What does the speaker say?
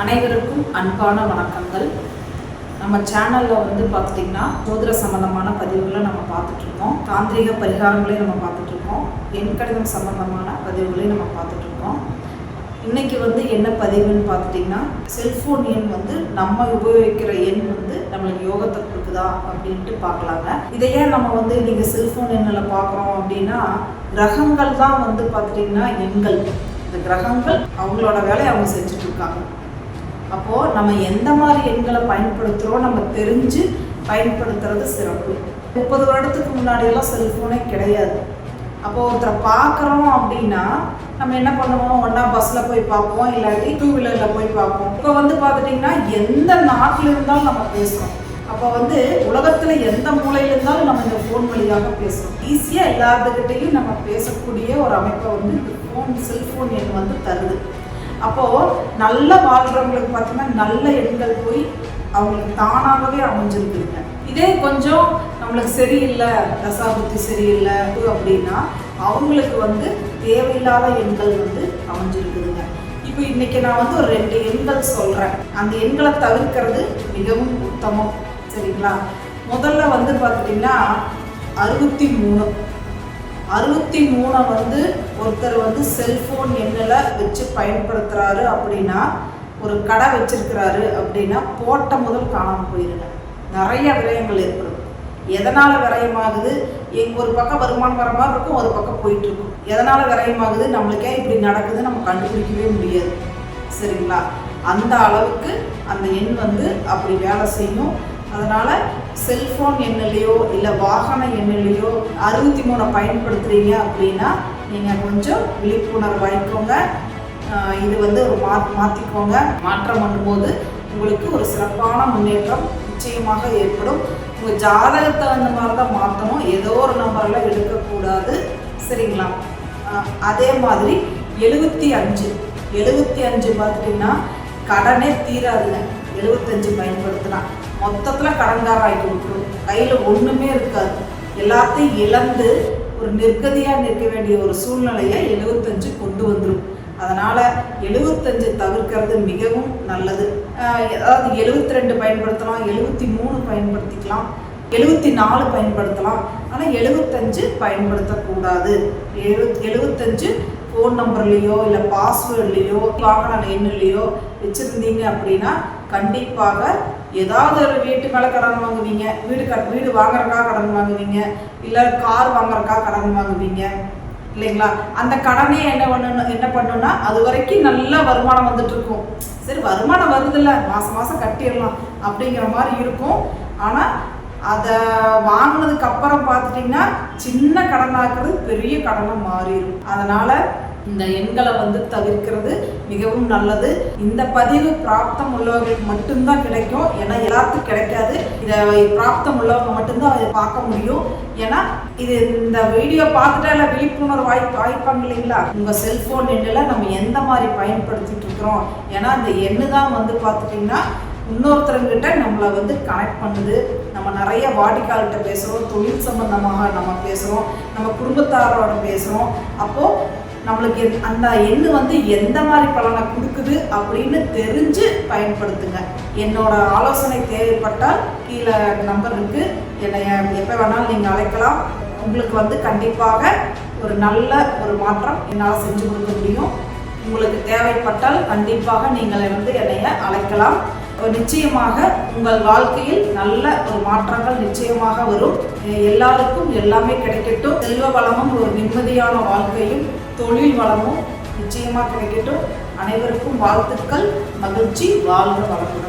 அனைவருக்கும் அன்பான வணக்கங்கள். நம்ம சேனலில் வந்து பார்த்துட்டிங்கன்னா ஜோதிட சம்பந்தமான பதிவுகளை நம்ம பார்த்துட்ருக்கோம். தாந்திரிக பரிகாரங்களையும் நம்ம பார்த்துட்ருக்கோம். எண் கடிதம் சம்பந்தமான பதிவுகளையும் நம்ம பார்த்துட்ருக்கோம். இன்றைக்கி வந்து என்ன பதிவுன்னு பார்த்துட்டிங்கன்னா செல்ஃபோன் எண் வந்து நம்ம உபயோகிக்கிற எண் வந்து நம்மளுக்கு யோகத்தை கொடுக்குதா அப்படின்ட்டு பார்க்கலாங்க. இதையே நம்ம வந்து நீங்கள் செல்ஃபோன் எண்ணில் பார்க்குறோம் அப்படின்னா கிரகங்கள் தான் வந்து பார்த்துட்டிங்கன்னா எண்கள். இந்த கிரகங்கள் அவங்களோட வேலையை அவங்க செஞ்சுட்டு இருக்காங்க அப்போது நம்ம எந்த மாதிரி எண்களை பயன்படுத்துகிறோம் நம்ம தெரிஞ்சு பயன்படுத்துறது சிறப்பு. முப்பது வருடத்துக்கு முன்னாடியெல்லாம் செல்ஃபோனே கிடையாது. அப்போ ஒருத்தரை பார்க்குறோம் அப்படின்னா நம்ம என்ன பண்ணுவோம்? ஒன்றா பஸ்ஸில் போய் பார்ப்போம் இல்லாட்டி டூ வீலரில் போய் பார்ப்போம். இப்போ வந்து பார்த்துட்டிங்கன்னா எந்த நாட்டில் இருந்தாலும் நம்ம பேசுகிறோம் அப்போ வந்து உலகத்தில் எந்த மூலையில இருந்தாலும் நம்ம இந்த ஃபோன் வழியாக பேசுகிறோம் ஈஸியாக எல்லாத்துக்கிட்டையும் நம்ம பேசக்கூடிய ஒரு அமைப்பை வந்து இந்த ஃபோன் செல்ஃபோன் எண் வந்து தருது. அப்போது நல்ல வாழ்கிறவங்களுக்கு பார்த்தீங்கன்னா நல்ல எண்கள் போய் அவங்களுக்கு தானாகவே அமைஞ்சிருக்குங்க இதே கொஞ்சம் நம்மளுக்கு சரியில்லை தசாபுத்தி சரியில்லை அப்படின்னா அவங்களுக்கு வந்து தேவையில்லாத எண்கள் வந்து அமைஞ்சிருக்குதுங்க. இப்போ இன்னைக்கு நான் வந்து ஒரு ரெண்டு எண்கள் சொல்கிறேன் அந்த எண்களை தவிர்க்கிறது மிகவும் உத்தமம். சரிங்களா? முதல்ல வந்து பார்த்துட்டிங்கன்னா அறுபத்தி மூணு. அறுபத்தி மூணை வந்து ஒருத்தர் வந்து செல்ஃபோன் எண்ணில் வச்சு பயன்படுத்துகிறாரு அப்படின்னா ஒரு கடை வச்சிருக்கிறாரு அப்படின்னா போட்ட முதல் காணாமல் போயிருங்க. நிறைய விரயங்கள் ஏற்படும். எதனால் விரயமாகுது? எங்க ஒரு பக்கம் வருமானம் வர மாதிரி இருக்கும் ஒரு பக்கம் போயிட்டு இருக்கும். எதனால் விரயமாகுது? நம்மளுக்கே இப்படி நடக்குது நம்ம கண்டுபிடிக்கவே முடியாது. சரிங்களா? அந்த அளவுக்கு அந்த எண் வந்து அப்படி வேலை செய்யும். அதனால் செல்ஃபோன் எண்ணிலையோ இல்லை வாகன எண்ணிலையோ அறுபத்தி மூணை பயன்படுத்துகிறீங்க அப்படின்னா நீங்கள் கொஞ்சம் விழிப்புணர்வு வாங்கிக்கோங்க இது வந்து ஒரு மா மாற்றிக்கோங்க மாற்றம் பண்ணும்போது உங்களுக்கு ஒரு சிறப்பான முன்னேற்றம் நிச்சயமாக ஏற்படும். உங்கள் ஜாதகத்தை அந்த மாதிரி தான் மாற்றணும் ஏதோ ஒரு நம்பரில் எடுக்கக்கூடாது. சரிங்களா? அதே மாதிரி எழுபத்தி அஞ்சு. எழுபத்தி அஞ்சு பார்த்துட்டிங்கன்னா கடனே தீராதுங்க. எழுபத்தஞ்சு பயன்படுத்தினா மொத்தத்தில் கடன்கார விட்டுரும் கையில் ஒன்றுமே இருக்காது. எல்லாத்தையும் இழந்து ஒரு நிர்கதியாக நிற்க வேண்டிய ஒரு சூழ்நிலையை எழுபத்தஞ்சு கொண்டு வந்துடும் அதனால் எழுபத்தஞ்சு தவிர்க்கிறது மிகவும் நல்லது. அதாவது எழுபத்தி ரெண்டு பயன்படுத்தலாம் எழுபத்தி மூணு பயன்படுத்திக்கலாம் எழுபத்தி நாலு பயன்படுத்தலாம். ஆனால் எழுபத்தஞ்சு பயன்படுத்தக்கூடாது. எழு எழுபத்தஞ்சு ஃபோன் நம்பர்லேயோ இல்லை பாஸ்வேர்ட்லேயோ வாகன எண்ணிலையோ வச்சுருந்தீங்க அப்படின்னா கண்டிப்பாக ஏதாவது ஒரு வீட்டு மேலே கடன் வாங்குவீங்க. வீடு கட் வீடு வாங்குறக்கா கடன் வாங்குவீங்க. இல்லை கார் வாங்குறக்கா கடன் வாங்குவீங்க. இல்லைங்களா? அந்த கடனே என்ன பண்ணணும் என்ன பண்ணுன்னா அது வரைக்கும் நல்ல வருமானம் வந்துட்டு இருக்கும் சரி வருமானம் வருதில்ல. மாதம் மாதம் கட்டிடலாம் அப்படிங்கிற மாதிரி இருக்கும். ஆனால் அதை வாங்கினதுக்கு அப்புறம் பார்த்துட்டிங்கன்னா சின்ன கடனாக்குறது பெரிய கடனாக மாறிடும். அதனால் இந்த எண்களை வந்து தவிர்க்கிறது மிகவும் நல்லது. இந்த பதிவு பிராப்தம் உள்ளவர்களுக்கு மட்டும்தான் கிடைக்கும். ஏன்னா எல்லாத்துக்கும் கிடைக்காது. இதை பிராப்தம் உள்ளவங்க மட்டும்தான் அதை பார்க்க முடியும். ஏன்னா இது இந்த வீடியோ பார்த்துட்டா இல்லை விழிப்புணர்வு வாய் வாய்ப்பாங்க இல்லைங்களா? உங்கள் செல்ஃபோன் எண்ணில் நம்ம எந்த மாதிரி பயன்படுத்திட்டு இருக்கிறோம்? ஏன்னா இந்த எண்ணு தான் வந்து பார்த்துட்டிங்கன்னா இன்னொருத்தருங்கிட்ட நம்மளை வந்து கனெக்ட் பண்ணுது. நம்ம நிறைய வாடிக்கால்கிட்ட பேசுகிறோம் தொழில் சம்பந்தமாக நம்ம பேசுகிறோம் நம்ம குடும்பத்தாரோட பேசுகிறோம் அப்போது நம்மளுக்கு அந்த எண்ணு வந்து எந்த மாதிரி பலனை கொடுக்குது அப்படின்னு தெரிஞ்சு பயன்படுத்துங்க. என்னோட ஆலோசனை தேவைப்பட்டால் கீழே நம்பர் இருக்கு. என்னை எப்போ வேணாலும் நீங்கள் அழைக்கலாம். உங்களுக்கு வந்து கண்டிப்பாக ஒரு நல்ல ஒரு மாற்றம் என்னால் செஞ்சு கொடுக்க முடியும். உங்களுக்கு தேவைப்பட்டால் கண்டிப்பாக நீங்கள் வந்து என்னைய அழைக்கலாம். நிச்சயமாக உங்கள் வாழ்க்கையில் நல்ல ஒரு மாற்றங்கள் நிச்சயமாக வரும். எல்லாருக்கும் எல்லாமே கிடைக்கட்டும். செல்வ வளமும் ஒரு நிம்மதியான வாழ்க்கையும் தொழில் வளமும் நிச்சயமாக கிடைக்கட்டும். அனைவருக்கும் வாழ்த்துக்கள். மகிழ்ச்சி. வாழ்க வளமுடன்.